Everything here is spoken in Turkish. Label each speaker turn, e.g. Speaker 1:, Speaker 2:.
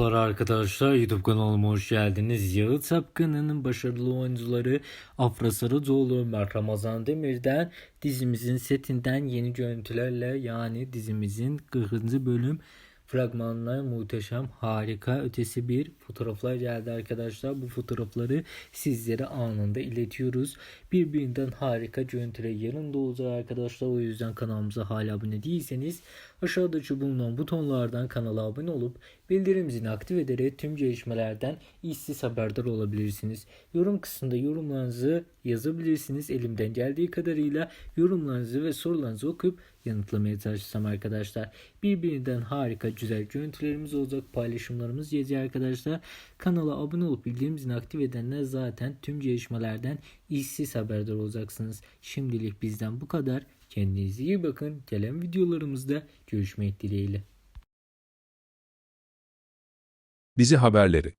Speaker 1: Merhabalar arkadaşlar YouTube kanalıma hoş geldiniz. Yağı Sapkın'ın başarılı oyuncuları Afra Sarıcıoğlu, Mert Ramazan Demir'den dizimizin setinden yeni görüntülerle yani dizimizin 40. bölüm fragmanlar muhteşem, harika, ötesi bir fotoğraflar geldi arkadaşlar. Bu fotoğrafları sizlere anında iletiyoruz. Birbirinden harika görüntüler yanında olacak arkadaşlar. O yüzden kanalımıza hala abone değilseniz aşağıdaki bulunan butonlardan kanala abone olup bildirim zilini aktif ederek tüm gelişmelerden işsiz haberdar olabilirsiniz. Yorum kısmında yorumlarınızı yazabilirsiniz. Elimden geldiği kadarıyla yorumlarınızı ve sorularınızı okuyup yanıtlamaya çalışacağım arkadaşlar. Birbirinden harika güzel görüntülerimiz olacak. Paylaşımlarımız gelecek arkadaşlar. Kanala abone olup bildirim zilini aktif edenler zaten tüm gelişmelerden işsiz haberdar olacaksınız. Şimdilik bizden bu kadar. Kendinize iyi bakın. Gelen videolarımızda görüşmek dileğiyle.
Speaker 2: Dizi haberleri